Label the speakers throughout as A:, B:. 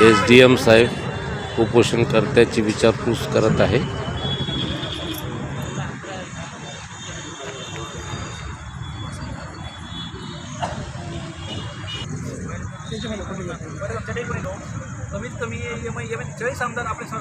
A: S D M साहेब उपोषणकर्त्याची विचारपूस करत आहे.
B: कमीत कमी चाळीस आमदार आपले स-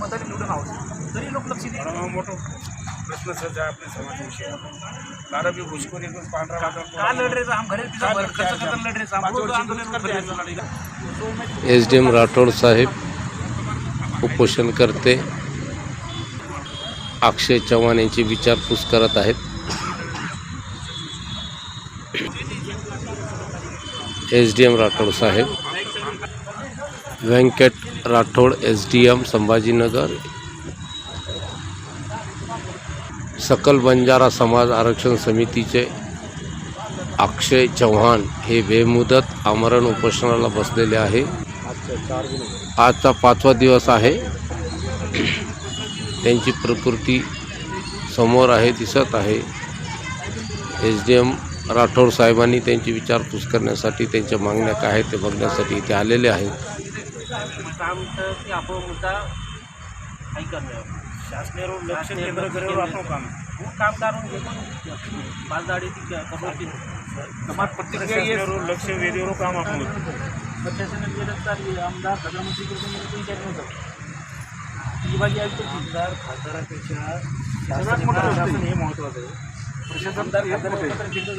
B: मताने निवडून आहोत. तरी लोक लक्ष देत
C: मोठं प्रश्न सध्या आपल्या समाजाविषयी कारण मी घुसखोरी करून पांढरा
B: का लढ रे हम घरे खर्च
C: लढ-
B: करता लढ रे हम
C: पाच
B: रोज
C: वर्षी
B: आंदोलन
C: करते
B: करते.
A: एस डी एम राठोड साहेब उपोषणकर्ते अक्षय चव्हाण यांची विचारपूस करत आहेत. एस डी एम राठोड साहेब. Venkat Rathod S D M Sambhajinagar सकल बंजारा समाज आरक्षण समितीचे अक्षय चव्हाण हे बेमुदत आमरण उपोषणाला बसलेले आहे. आजचा पाचवा दिवस आहे. त्यांची प्रकृती समोर आहे दिसत आहे. एस डी एम राठोड साहेबांनी त्यांची विचारपूस करण्यासाठी त्यांच्या मागण्या काय आहेत ते बघण्यासाठी इथे आलेले आहेत.
B: आपण
C: शासनावर लक्ष केंद्र करेवर आपण काम
B: काम करून घेतो बालदाडी ती कबूल
C: समाज प्रतिक्रिया लक्ष वेधेवर काम आपण
B: प्रशासनाने गेलं तर आमदार प्रधानमंत्री केलं नव्हतं ही बाजी आयुक्त
C: आमदार खासदारापेक्षा
B: सगळ्यात मोठं आहे.
C: हे महत्वाचं आहे. प्रशासन
B: आमदार
C: हे मोठं आहे.
B: खासदार बिंदूच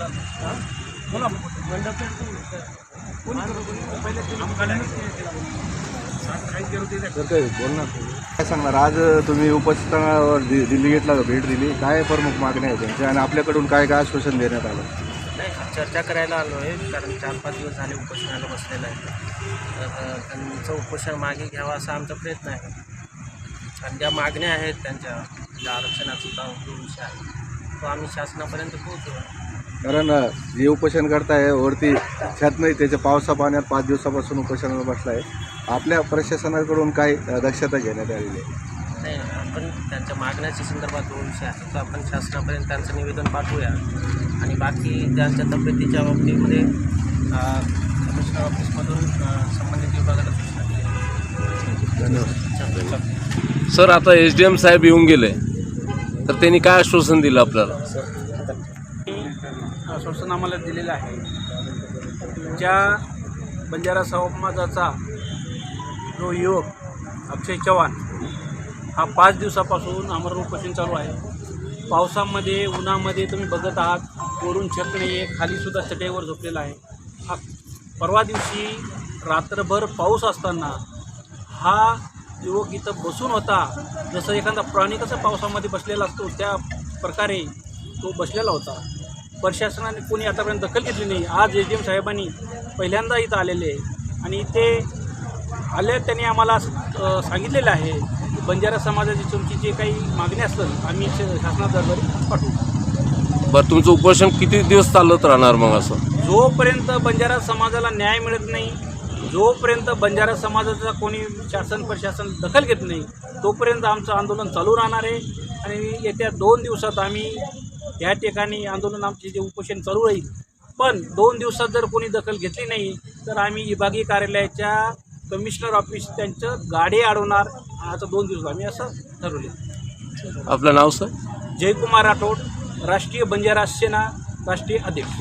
B: बोला.
D: काय सांगणार आज तुम्ही उपस्थितांवर दि- दिल्ली घेतला भेट दिली. काय प्रमुख मागण्या आहेत त्यांच्या? आणि आपल्याकडून काय काय आश्वासन देण्यात आलं?
E: नाही चर्चा करायला आलो आहे कारण चार पाच दिवस झाले उपोषणाला बसलेलं आहे. तर त्यांचं उपोषण मागे घ्यावं असा आमचा प्रयत्न आहे. आणि ज्या मागण्या आहेत त्यांच्या ज्या आरक्षणाचा जो विषय आहे. तो आम्ही शासनापर्यंत पोहोचू
D: कारण जे उपोषण करताय वरती छत नाही त्याच्या पावसा पाण्यात पाच दिवसापासून उपोषणाला बसला आहे आपल्या प्रशासनाकडून काय अ, दक्षता घेण्यात आलेली आहे.
E: नाही आपण त्यांच्या मागण्याच्या संदर्भात जो विषय आहे तो आपण शासनापर्यंत त्यांचं निवेदन पाठवूया. आणि बाकी त्यांच्या तब्येतीच्या बाबतीमध्ये कमिशनर ऑफिसमधून संबंधित विभागाला सूचना केली
A: सर आता एस डी एम साहेब येऊन गेले. तर त्यांनी काय आश्वासन दिलं आपल्याला?
B: आश्वासन आम्हाला दिलेलं आहे. ज्या बंजारा समाजाचा जो युवक अक्षय चव्हाण हा पाच दिवसापासून आमरण उपोषण चालू आहे. पावसामध्ये उन्हामध्ये तुम्ही बघत आहात वरून छत नाही खालीसुद्धा चटईवर झोपलेला आहे. हा परवा दिवशी रात्रभर पाऊस असताना हा युवक इथं बसून होता. जसं एखादा प्राणी कसं पावसामध्ये बसलेला असतो त्या प्रकारे तो बसलेला होता. प्रशासनाने कोणी आतापर्यंत दखल घेतली नाही. आज एस डी एम साहेबांनी पहिल्यांदा इथं आलेले आहे. आणि ते आले त्यांनी आम्हाला सांगितलेलं आहे की बंजारा समाजाची तुमची जे काही मागणी असेल आम्ही शासना दरबारी पाठवू.
A: बरं तुमचं उपोषण किती दिवस चालत राहणार मग असं?
B: जोपर्यंत बंजारा समाजाला न्याय मिळत नाही जोपर्यंत बंजारा समाजाचा कोणी शासन प्रशासन दखल घेत नाही तोपर्यंत आमचं आंदोलन चालू राहणार आहे. आणि येत्या दोन दिवसात आम्ही या ठिकाणी आंदोलन आमचे जे उपोषण चालू राहील. पण दोन दिवसात जर कोणी दखल घेतली नाही तर आम्ही विभागीय कार्यालयाच्या कमिशनर ऑफिस त्यांचं गाडी अडवणार. आता दोन दिवस आम्ही असं ठरवले.
A: आपलं नाव सर?
B: जयकुमार राठोड राष्ट्रीय बंजारा सेना राष्ट्रीय अध्यक्ष.